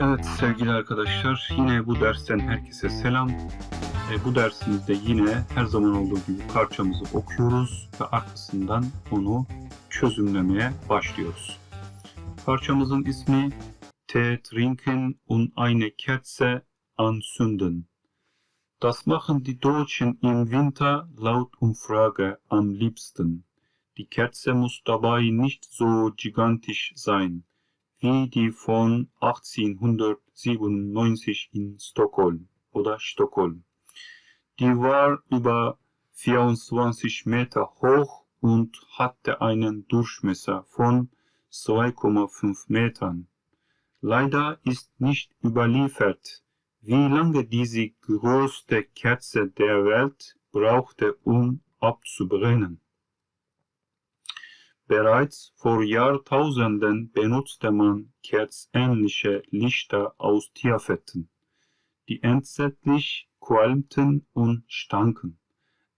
Evet sevgili arkadaşlar yine bu dersten herkese selam. E, bu dersimizde yine her zaman olduğu gibi parçamızı okuyoruz ve arkasından onu çözümlemeye başlıyoruz. Parçamızın ismi Tee trinken und eine Kerze anzünden. Das machen die Deutschen im Winter laut Umfrage am liebsten. Die Kerze muss dabei nicht so gigantisch sein wie die von 1897 in Stockholm oder Stockholm. Die war über 24 Meter hoch und hatte einen Durchmesser von 2,5 Metern. Leider ist nicht überliefert, wie lange diese größte Kerze der Welt brauchte, um abzubrennen. Bereits vor Jahrtausenden benutzte man kerzähnliche Lichter aus Tierfetten, die entsetzlich qualmten und stanken.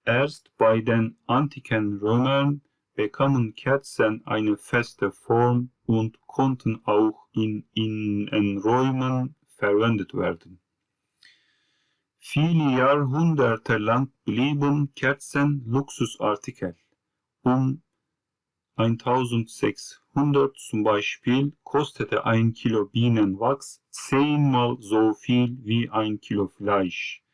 Erst bei den antiken Römern bekamen Kerzen eine feste Form und konnten auch in Innenräumen verwendet werden. Viele Jahrhunderte lang blieben Kerzen Luxusartikel. Um 1600 zum Beispiel kostete ein Kilo Bienenwachs zehnmal so viel wie ein Kilo Fleisch.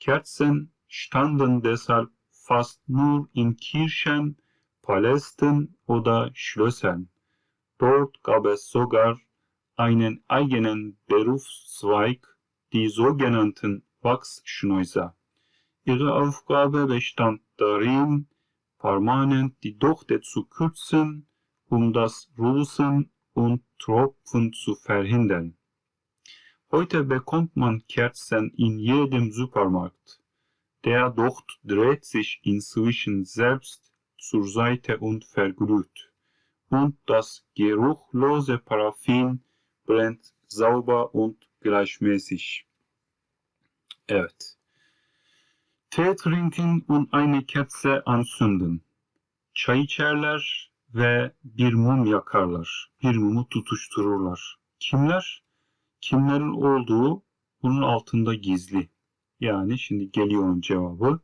Kerzen standen deshalb fast nur in Kirchen, Palästen oder Schlössern. Dort gab es sogar einen eigenen Berufszweig, die sogenannten Wachsschneuser. Ihre Aufgabe bestand darin, permanent die Dochte zu kürzen, um das Rußen und Tropfen zu verhindern. Heute bekommt man Kerzen in jedem Supermarkt. Der Docht dreht sich inzwischen selbst zur Seite und verglüht. Und das geruchlose Paraffin brennt sauber und gleichmäßig. Evet. Tee trinken und eine Kerze anzünden. Çay içerler ve bir mum yakarlar. Bir mumu tutuştururlar. Kimler? Kimlerin olduğu bunun altında gizli. Yani şimdi geliyor cevabı.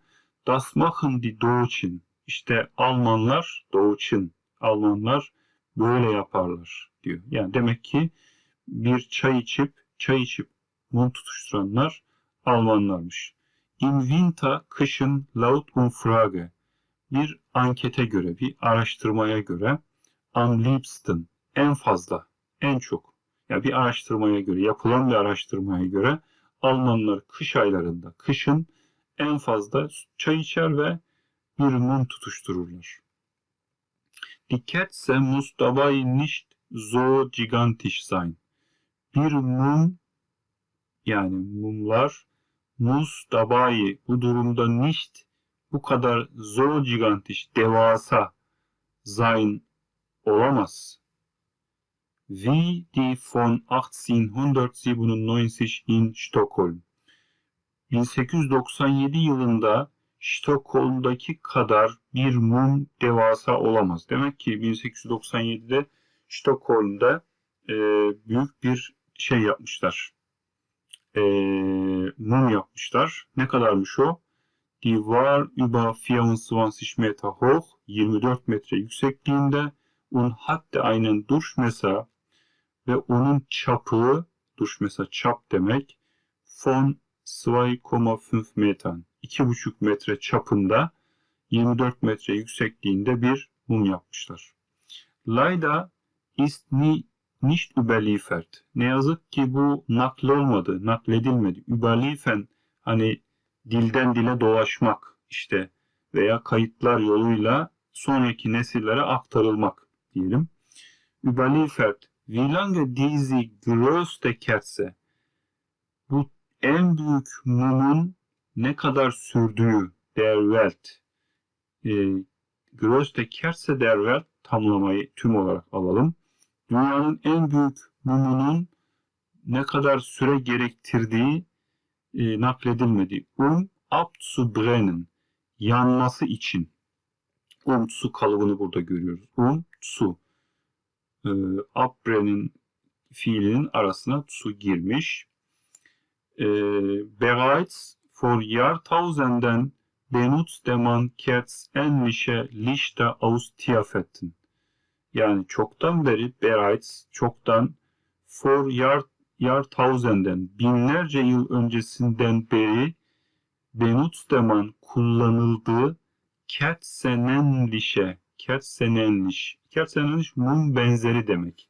Das machen die Deutschen. İşte Almanlar, Deutschen. Almanlar böyle yaparlar diyor. Yani demek ki bir çay içip, çay içip mum tutuşturanlar Almanlarmış. In Winter kışın laut Umfrage bir ankete göre, bir araştırmaya göre am liebsten en fazla, en çok ya bir araştırmaya göre, yapılan bir araştırmaya göre Almanlar kış aylarında, kışın en fazla çay içer ve bir mum tutuştururlar. Die Kerze muss dabei nicht so gigantisch sein. Bir mum yani mumlar Mus dabei bu durumda nicht bu kadar so gigantisch, devasa sein olamaz. Wie die von 1897 in Stockholm. 1897 yılında Stockholm'daki kadar bir mum devasa olamaz. Demek ki 1897'de Stockholm'da e, büyük bir şey yapmışlar e, mum yapmışlar. Ne kadarmış o? Die war über 24 Meter hoch, 24 metre yüksekliğinde und hatte einen Durchmesser ve onun çapı, Durchmesser çap demek, von 2,5 metern, 2,5 metre çapında 24 metre yüksekliğinde bir mum yapmışlar. Leider ist nie nicht überliefert. Ne yazık ki bu naklolmadı, nakledilmedi. Überliefen hani dilden dile dolaşmak işte veya kayıtlar yoluyla sonraki nesillere aktarılmak diyelim. Überliefert. Wie lange diese größte Kerze bu en büyük mumun ne kadar sürdüğü der Welt. E, größte Kerze der Welt tamlamayı tüm olarak alalım dünyanın en büyük mumunun ne kadar süre gerektirdiği e, nakledilmedi. Um abzubrennen yanması için. Um su kalıbını burada görüyoruz. Um su. E, abbrennen fiilinin arasına su girmiş. E, bereits vor Jahrtausenden benutzte man kerzähnliche Lichter aus Tierfetten. Yani çoktan beri bereits çoktan for Jahr, Jahrtausenden binlerce yıl öncesinden beri benutzte man kullanıldığı Kerzenenliche, Kerzenenlich. Kerzenenlich mum benzeri demek.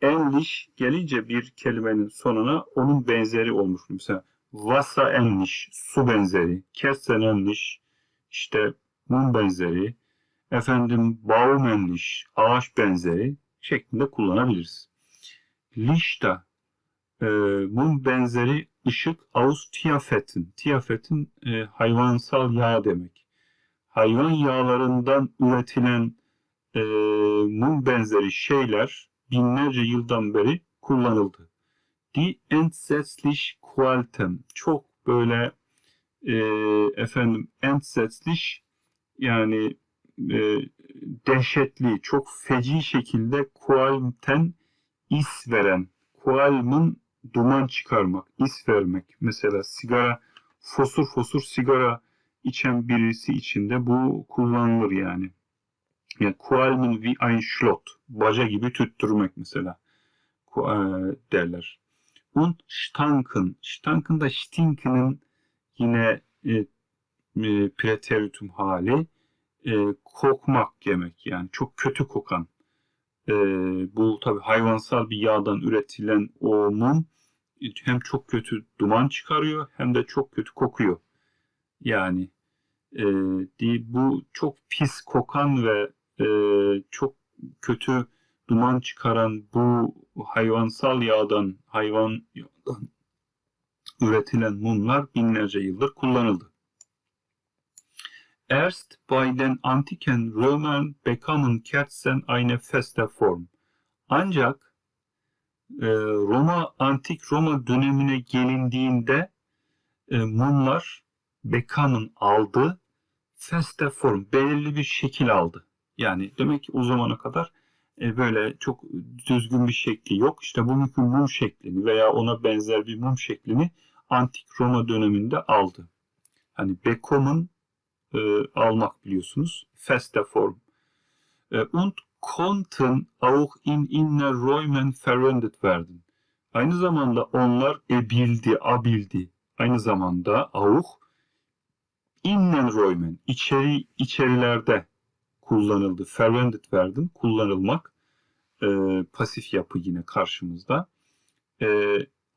Enlich gelince bir kelimenin sonuna onun benzeri olmuş. Mesela Vasa enlich, su benzeri. Kerzenenlich, işte mum benzeri. Efendim baum enlich, ağaç benzeri şeklinde kullanabiliriz. Lichta, e, mum benzeri ışık aus Tierfetten. Tierfetten e, hayvansal yağ demek hayvan yağlarından üretilen e, mum benzeri şeyler binlerce yıldan beri kullanıldı. Die entsetzlich Qualtem çok böyle e, efendim entsetzlich yani e, dehşetli, çok feci şekilde Qualm'ten is veren, Qualm'ın duman çıkarmak, is vermek. Mesela sigara, fosur fosur sigara içen birisi için de bu kullanılır yani. Yani Qualmen wie ein Schlot. Baca gibi tüttürmek mesela e, derler. Und stanken. Stanken da stinken'in yine e, e, preteritum hali e, kokmak demek yani çok kötü kokan. E, bu tabi hayvansal bir yağdan üretilen o mum hem çok kötü duman çıkarıyor hem de çok kötü kokuyor. Yani e, bu çok pis kokan ve e, çok kötü duman çıkaran bu hayvansal yağdan, hayvan yağdan üretilen mumlar binlerce yıldır kullanıldı. Erst bei den antiken Römern bekamen Kerzen eine feste Form. Ancak e, Roma antik Roma dönemine gelindiğinde e, mumlar Beckham'ın aldığı feste form belirli bir şekil aldı. Yani demek ki o zamana kadar e, böyle çok düzgün bir şekli yok. İşte bu mümkün mum şeklini veya ona benzer bir mum şeklini antik Roma döneminde aldı. Hani Beckham'ın e, almak biliyorsunuz. Feste form. E, und konnten auch in inner Räumen verwendet werden. Aynı zamanda onlar ebildi, abildi. Aynı zamanda auch Innenräumen, içeri, içerilerde kullanıldı. Verwendet werden, kullanılmak. E, pasif yapı yine karşımızda. E,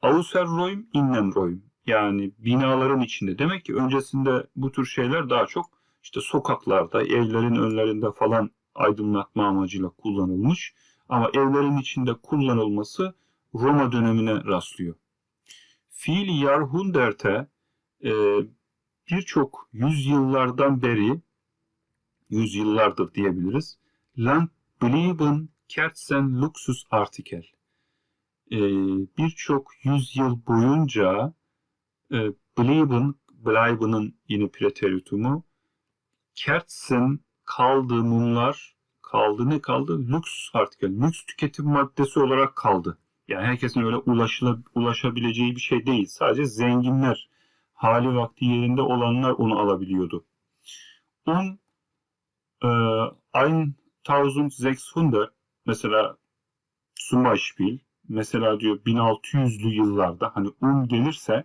Außerräum, Innenräum. Yani binaların içinde. Demek ki öncesinde bu tür şeyler daha çok işte sokaklarda, evlerin önlerinde falan aydınlatma amacıyla kullanılmış. Ama evlerin içinde kullanılması Roma dönemine rastlıyor. Fiil Jahrhunderte e, birçok yüzyıllardan beri, yüzyıllardır diyebiliriz, Land blieben Kerzen Luxus Artikel. Ee, birçok yüzyıl boyunca e, blieben, bleiben'ın yine preteritumu, Kerzen kaldı mumlar, kaldı ne kaldı? Lüks artikel, lüks tüketim maddesi olarak kaldı. Yani herkesin öyle ulaşabileceği bir şey değil. Sadece zenginler hali vakti yerinde olanlar onu alabiliyordu. Un e, 1600 mesela zum Beispiel mesela diyor 1600'lü yıllarda hani un gelirse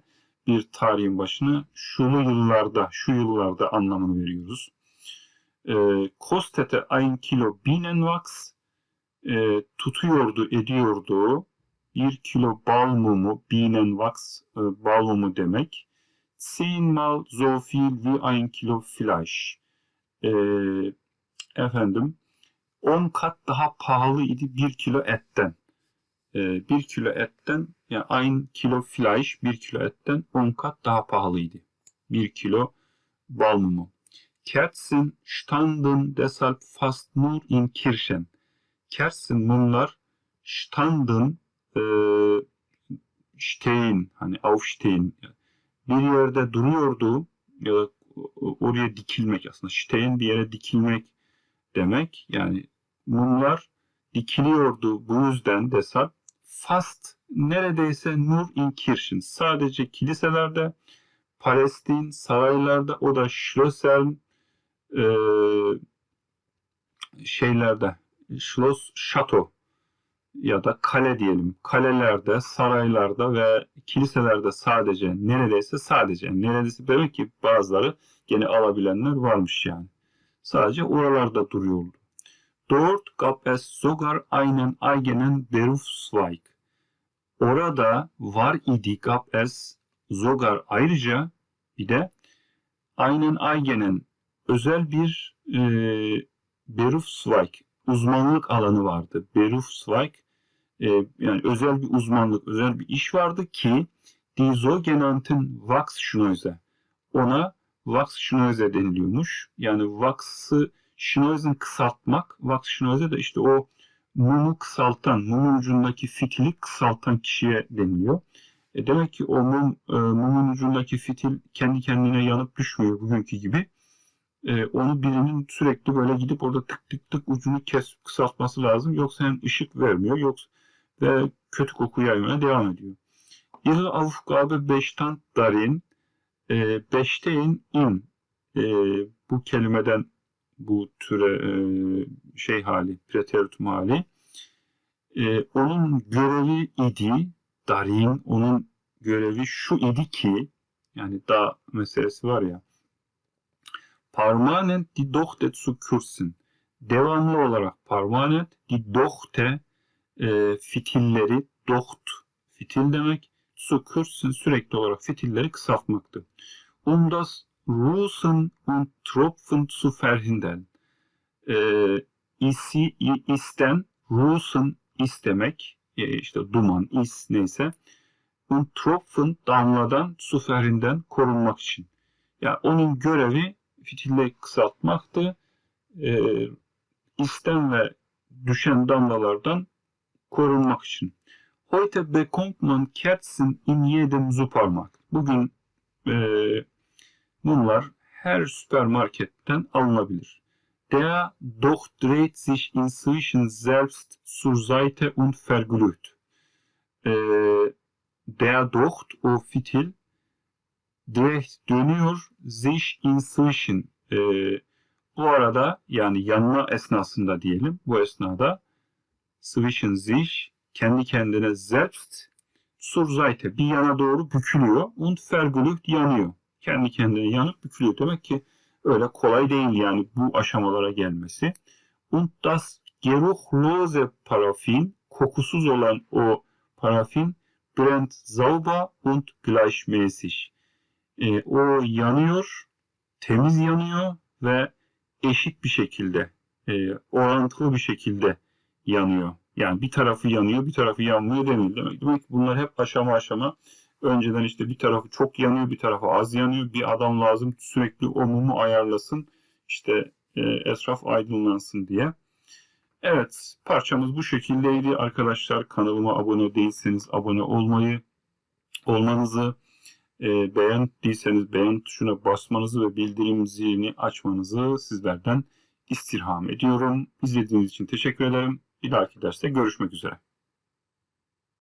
bir tarihin başına şunu yıllarda, şu yıllarda anlamını veriyoruz. E, kostete ein kilo Bienenwachs e, tutuyordu, ediyordu. Bir kilo bal mumu, Bienenwachs e, bal mumu demek zehnmal so viel wie ein Kilo Fleisch. Ee, efendim 10 kat daha pahalı idi 1 kilo etten. Ee, 1 kilo etten yani ein kilo Fleisch 1 kilo etten 10 kat daha pahalıydı. 1 kilo bal mumu. Kerzen standen deshalb fast nur in Kirchen. Kerzen mumlar standen e, stehen hani aufstehen bir yerde duruyordu ya da oraya dikilmek aslında şiteyin bir yere dikilmek demek. Yani mumlar dikiliyordu bu yüzden deshalb fast neredeyse nur in Kirchen. Sadece kiliselerde, Palestin, saraylarda, o da Schlösser e, şeylerde, Schloss, şato ya da kale diyelim. Kalelerde, saraylarda ve kiliselerde sadece neredeyse sadece neredeyse demek ki bazıları gene alabilenler varmış yani. Sadece oralarda duruyordu. Dort gab es sogar einen eigenen Berufszweig. Orada var idi gab es sogar ayrıca bir de einen eigenen özel bir e, Berufszweig uzmanlık alanı vardı. Berufszweig e, yani özel bir uzmanlık, özel bir iş vardı ki die sogenannten Wachsschneuse ona Wachsschneuse deniliyormuş. Yani Wachs'ı Schneuse'ın kısaltmak, Wachsschneuse de işte o mumu kısaltan, mumun ucundaki fitili kısaltan kişiye deniliyor. E demek ki o mum, e, mumun ucundaki fitil kendi kendine yanıp düşmüyor bugünkü gibi. E, onu birinin sürekli böyle gidip orada tık tık tık ucunu kes, kısaltması lazım. Yoksa hem ışık vermiyor yoksa ve kötü koku yaymaya devam ediyor. Ihre Aufgabe bestand darin e, beşteyn in e, bu kelimeden bu türe e, şey hali, preteritum hali. E, onun görevi idi, darin, onun görevi şu idi ki, yani da meselesi var ya, permanent die Dochte zu kürzen. Devamlı olarak permanent die Dochte e, fitilleri, docht fitil demek, zu kürzen sürekli olarak fitilleri kısaltmaktı. Um Rußen und Tropfen zu verhindern. Ee, isten, Rußen istemek, e, işte duman, is neyse. Und Tropfen damladan, su ferhinden korunmak için. Yani onun görevi fitille kısaltmaktı. Ee, isten ve düşen damlalardan korunmak için. Heute bekommt man Kerzen in jedem Supermarkt. Bugün e, Bunlar her süpermarketten alınabilir. Der doch dreht sich inzwischen selbst zur Seite und verglüht. Ee, der doch o fitil dreht dönüyor sich inzwischen. Ee, bu arada yani yanma esnasında diyelim bu esnada zwischen sich kendi kendine selbst zur Seite bir yana doğru bükülüyor und verglüht yanıyor kendi kendine yanıp bükülüyor. Demek ki öyle kolay değil yani bu aşamalara gelmesi. Und das geruchlose Parafin, kokusuz olan o parafin brennt sauber und gleichmäßig. E, o yanıyor, temiz yanıyor ve eşit bir şekilde, e, orantılı bir şekilde yanıyor. Yani bir tarafı yanıyor, bir tarafı yanmıyor demiyor. Demek, demek ki bunlar hep aşama aşama Önceden işte bir tarafı çok yanıyor, bir tarafı az yanıyor. Bir adam lazım sürekli o mumu ayarlasın. İşte e, etraf aydınlansın diye. Evet, parçamız bu şekildeydi. Arkadaşlar kanalıma abone değilseniz abone olmayı, olmanızı, e, beğendiyseniz beğen tuşuna basmanızı ve bildirim zilini açmanızı sizlerden istirham ediyorum. İzlediğiniz için teşekkür ederim. Bir dahaki derste görüşmek üzere.